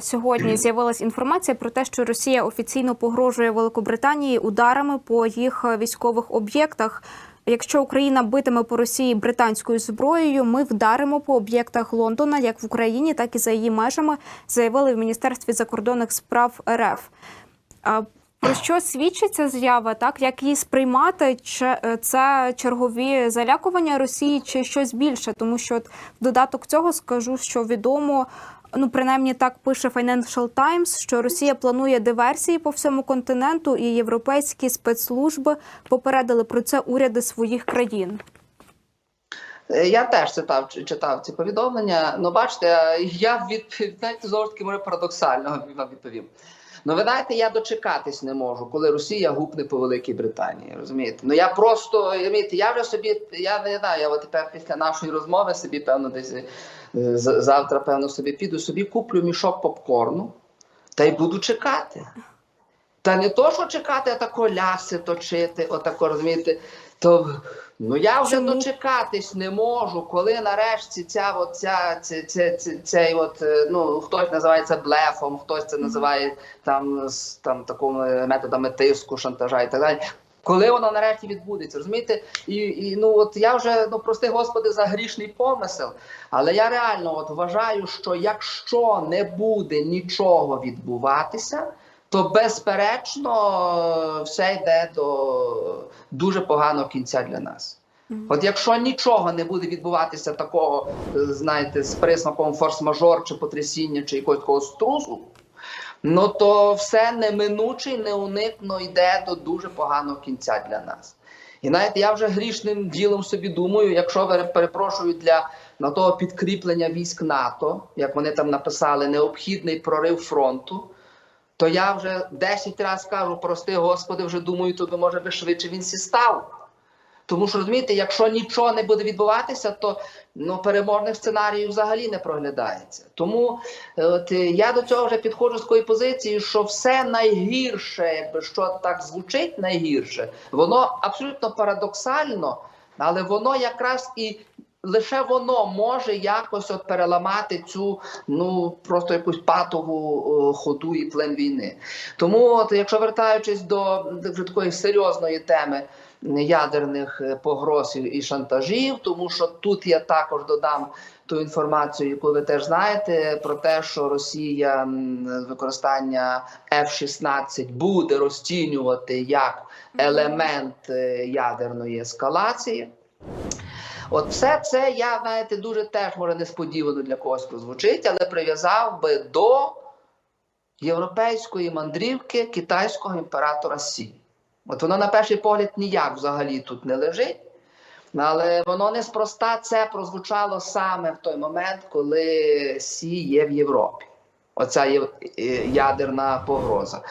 Сьогодні з'явилася інформація про те, що Росія офіційно погрожує Великобританії ударами по їх військових об'єктах. Якщо Україна битиме по Росії британською зброєю, ми вдаримо по об'єктах Лондона як в Україні, так і за її межами, заявили в Міністерстві закордонних справ РФ. Про що свідчить ця заява? Так як її сприймати? Чи е, це чергові залякування Росії, чи щось більше? Тому що в додаток цього скажу, що відомо. Ну, принаймні так пише Financial Times, що Росія планує диверсії по всьому континенту, і європейські спецслужби попередили про це уряди своїх країн. Е, Я теж читав, читав ці повідомлення. Ну, бачите, я відповів, знаєте, знову може, парадоксально вам відповім. Ну, ви знаєте, я дочекатись не можу, коли Росія гупне по Великій Британії. Розумієте? Ну я просто розумієте, я вже собі, я не знаю, я от тепер після нашої розмови собі, певно, десь завтра, певно, собі піду, собі куплю мішок попкорну та й буду чекати. Та не то, що чекати, а тако ляси точити, отако, розумієте, то ну я вже Чому? дочекатись не можу, коли нарешті ця, от, ця, ця, ця, ця, цей от, е, ну, хтось називає це блефом, хтось це називає там, з там, такими методами тиску, шантажа і так далі. Коли воно нарешті відбудеться, розумієте? І, і ну от я вже ну прости господи за грішний помисел, але я реально от вважаю, що якщо не буде нічого відбуватися, то безперечно все йде до дуже поганого кінця для нас. От якщо нічого не буде відбуватися такого, знаєте, з присмаком форс-мажор чи потрясіння, чи якогось такого струсу, ну то все неминуче і неуникно йде до дуже поганого кінця для нас. І знаєте, я вже грішним ділом собі думаю, якщо перепрошую для на того підкріплення військ НАТО, як вони там написали, необхідний прорив фронту, то я вже 10 разів кажу, прости Господи, вже думаю, то би може би швидше він сі став. Тому що розумієте, якщо нічого не буде відбуватися, то ну, переможних сценаріїв взагалі не проглядається. Тому е, от, е, я до цього вже підходжу з такої позиції, що все найгірше, якби що так звучить найгірше, воно абсолютно парадоксально, але воно якраз і. Лише воно може якось от переламати цю ну просто якусь патову ходу і плен війни. Тому, от, якщо вертаючись до вже такої серйозної теми ядерних е, погроз і- шантажів, тому що тут я також додам ту інформацію, яку ви теж знаєте, про те, що Росія використання F-16 буде розцінювати як елемент е, ядерної ескалації. От все це я, знаєте, дуже теж може несподівано для когось прозвучить, але прив'язав би до європейської мандрівки китайського імператора Сі. От воно на перший погляд ніяк взагалі тут не лежить. Але воно неспроста це прозвучало саме в той момент, коли Сі є в Європі. Оця е, ядерна погроза.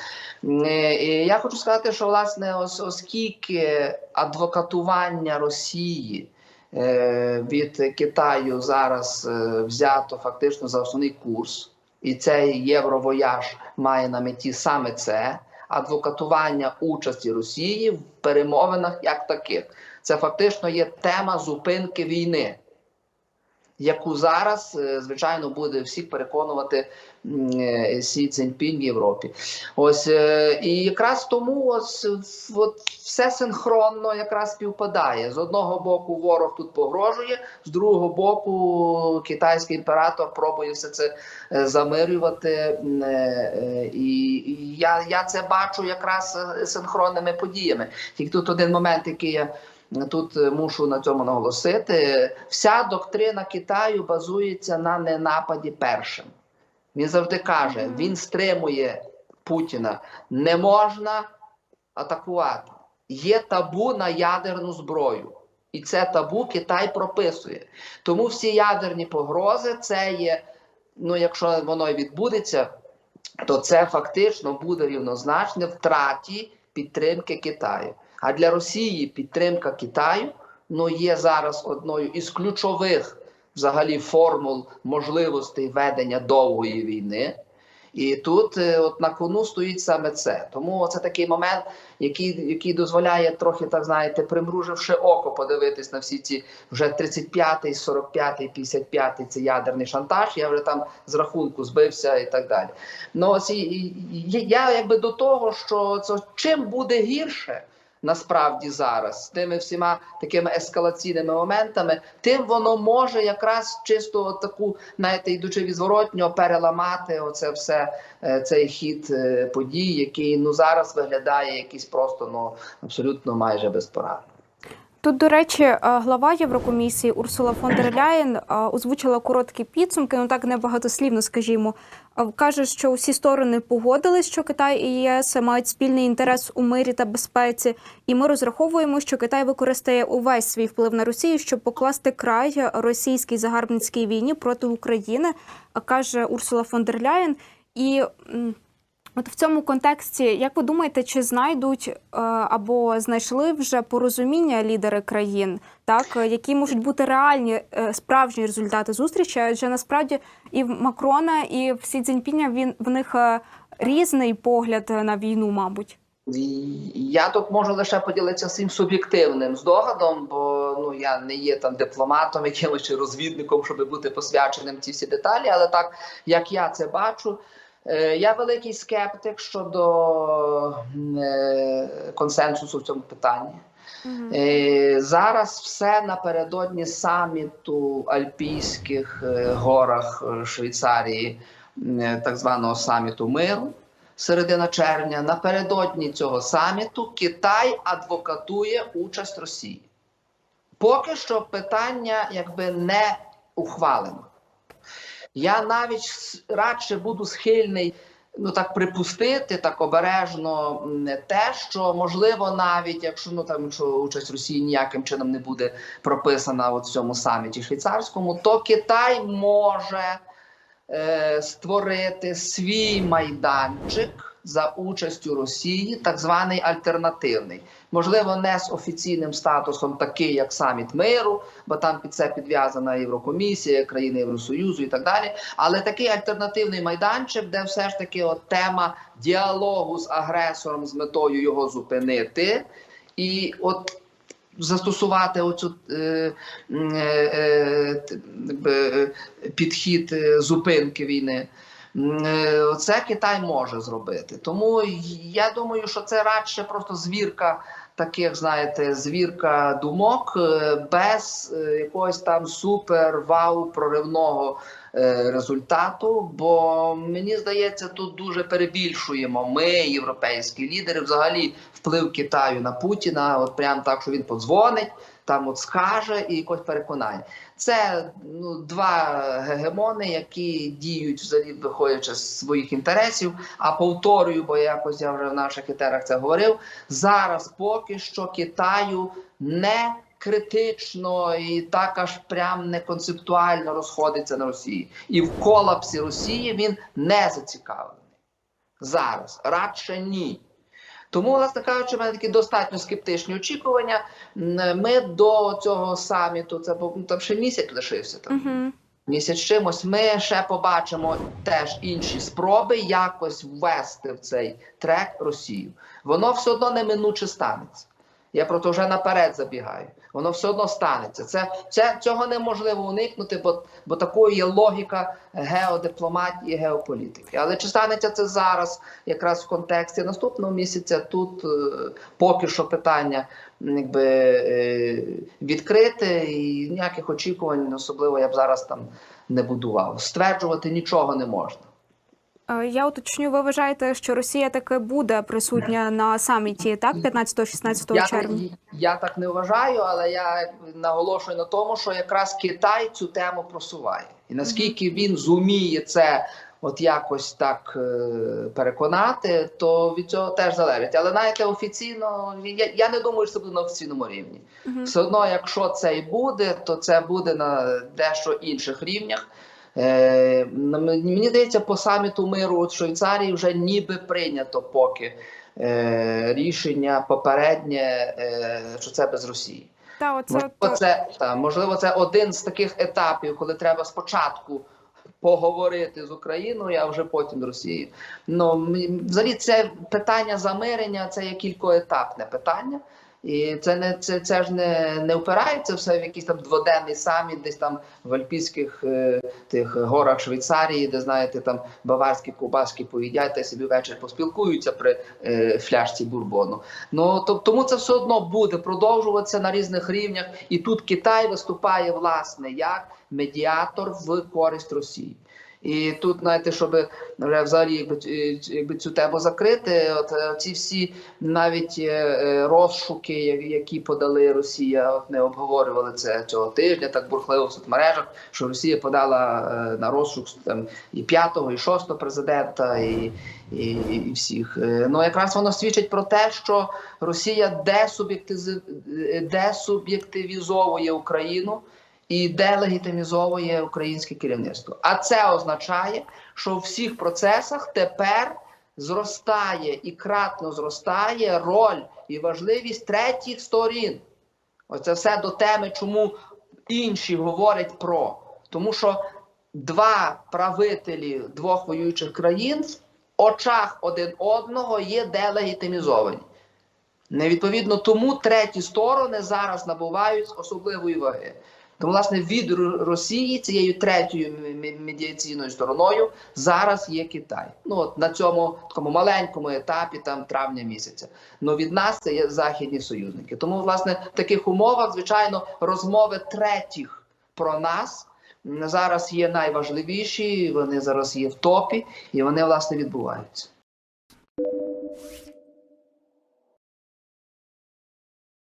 Е, І я хочу сказати, що власне, оскільки адвокатування Росії е, від Китаю зараз взято фактично за основний курс, і цей євровояж має на меті саме це адвокатування участі Росії в перемовинах як таких. Це фактично є тема зупинки війни, яку зараз, е, звичайно, буде всіх переконувати е, Сі Цзіньпінь в Європі. Ось е, і якраз тому ось от все синхронно якраз співпадає. З одного боку, ворог тут погрожує, з другого боку, китайський імператор пробує все це замирювати. І, я, я це бачу якраз синхронними подіями. Тільки тут один момент, який я тут е, мушу на цьому наголосити. Вся доктрина Китаю базується на ненападі першим. Він завжди каже: він стримує Путіна. Не можна атакувати. Є табу на ядерну зброю. І це табу Китай прописує. Тому всі ядерні погрози це є, ну якщо воно і відбудеться, то це фактично буде рівнозначне втраті підтримки Китаю. А для Росії підтримка Китаю ну, є зараз одною із ключових взагалі формул можливостей ведення довгої війни. І тут е, от на кону стоїть саме це. Тому це такий момент, який, який дозволяє трохи, так знаєте, примруживши око, подивитись на всі ці вже 35-й, 45-й, 55-й, це ядерний шантаж. Я вже там з рахунку збився і так далі. Ну я якби до того, що це чим буде гірше. Насправді зараз з тими всіма такими ескалаційними моментами, тим воно може якраз чисто таку, знаєте, йдучи від зворотнього, переламати оце все е, цей хід е, подій, який ну зараз виглядає якийсь просто ну абсолютно майже безпорадно. Тут, до речі, е, глава Єврокомісії Урсула фон дер Ляєн е, озвучила короткі підсумки, ну так небагатослівно, скажімо. Е, Каже, що усі сторони погодились, що Китай і ЄС мають спільний інтерес у мирі та безпеці, і ми розраховуємо, що Китай використає увесь свій вплив на Росію, щоб покласти край російській загарбницькій війні проти України, каже Урсула фон дер Ляєн. І От в цьому контексті, як ви думаєте, чи знайдуть е, або знайшли вже порозуміння лідери країн, так е, які можуть бути реальні е, справжні результати зустрічі? Адже насправді і в Макрона, і в Сі Цзіньпіня він в них різний погляд на війну, мабуть. Я тут можу лише поділитися своїм суб'єктивним здогадом, бо ну я не є там дипломатом, якимось чи розвідником, щоб бути посвяченим ці всі деталі. Але так як я це бачу, я великий скептик щодо е, консенсусу в цьому питанні. Е, Зараз все напередодні саміту Альпійських е, горах е, Швейцарії, е, так званого саміту миру. Середина червня, напередодні цього саміту Китай адвокатує участь Росії. Поки що питання якби не ухвалено. Я навіть радше буду схильний ну так припустити так обережно те, що можливо, навіть якщо ну там що участь Росії ніяким чином не буде прописана от в цьому саміті швейцарському, то Китай може е, створити свій майданчик за участю Росії, так званий альтернативний. Можливо, не з офіційним статусом, такий як саміт миру, бо там під це підв'язана Єврокомісія, країни Євросоюзу і так далі. Але такий альтернативний майданчик, де все ж таки от тема діалогу з агресором з метою його зупинити, і от застосувати оцю е, е, е, е, підхід е, зупинки війни. Е, Це Китай може зробити. Тому я думаю, що це радше просто звірка таких, знаєте, звірка думок е, без е, якогось там супер вау проривного результату. Бо мені здається, тут дуже перебільшуємо ми, європейські лідери, взагалі вплив Китаю на Путіна. От прям так, що він подзвонить, там от скаже і якось переконає. Це ну два гегемони, які діють взагалі виходячи з своїх інтересів. А повторюю, бо якось я вже в наших етерах це говорив. Зараз поки що Китаю не критично і так аж прям не концептуально розходиться на Росії. І в колапсі Росії він не зацікавлений. Зараз радше ні. Тому, власне кажучи, в мене такі достатньо скептичні очікування. Ми до цього саміту, це ну, там ще місяць лишився. Там Угу. місяць чимось. Ми ще побачимо теж інші спроби якось ввести в цей трек Росію. Воно все одно неминуче станеться. Я про це вже наперед забігаю. Воно все одно станеться. Це, це цього неможливо уникнути, бо, бо такою є логіка геодипломатії, геополітики. Але чи станеться це зараз, якраз в контексті наступного місяця? Тут е, поки що питання якби е, відкрите, і ніяких очікувань, особливо я б зараз там не будував. Стверджувати нічого не можна. Е, Я уточню, ви вважаєте, що Росія таки буде присутня на саміті, так, 15-16 червня? я так не вважаю, але я наголошую на тому, що якраз Китай цю тему просуває. І наскільки він зуміє це от якось так е, переконати, то від цього теж залежить. Але знаєте, офіційно я, я не думаю, що це буде на офіційному рівні. Мгм. Все одно, якщо це і буде, то це буде на дещо інших рівнях. Е, мені здається, по саміту миру у Швейцарії вже ніби прийнято поки е, рішення попереднє, е, що це без Росії. Та, оце Можливо, то- це та можливо, це один з таких етапів, коли треба спочатку поговорити з Україною, а вже потім з Росією. Ну взагалі, це питання замирення, це є кількоетапне питання. І це не це, це ж не, не впирається все в якийсь там дводенний саміт, десь там в альпійських е, тих горах Швейцарії, де знаєте, там баварські ковбаски поїдять та собі ввечері поспілкуються при е, фляжці бурбону. Ну то, тому це все одно буде продовжуватися на різних рівнях. І тут Китай виступає власне як медіатор в користь Росії. І тут, знаєте, щоб вже взагалі якби, е, якби цю тему закрити, от е, ці всі навіть е, е, розшуки, які подали Росія, от не обговорювали це цього тижня, так бурхливо в соцмережах, що Росія подала е, на розшук там і п'ятого, і шостого президента, і, і, і всіх. Е, Ну якраз воно свідчить про те, що Росія е, десуб'єктивізовує Україну і делегітимізовує українське керівництво. А це означає, що в всіх процесах тепер зростає і кратно зростає роль і важливість третіх сторін. Оце все до теми, чому інші говорять про. Тому що два правителі двох воюючих країн в очах один одного є делегітимізовані. Невідповідно тому треті сторони зараз набувають особливої ваги. Тому, власне, від Росії цією третьою медіаційною стороною зараз є Китай. Ну от на цьому такому маленькому етапі, там травня місяця. Ну від нас це є західні союзники. Тому, власне, в таких умовах, звичайно, розмови третіх про нас зараз є найважливіші. Вони зараз є в топі, і вони власне відбуваються.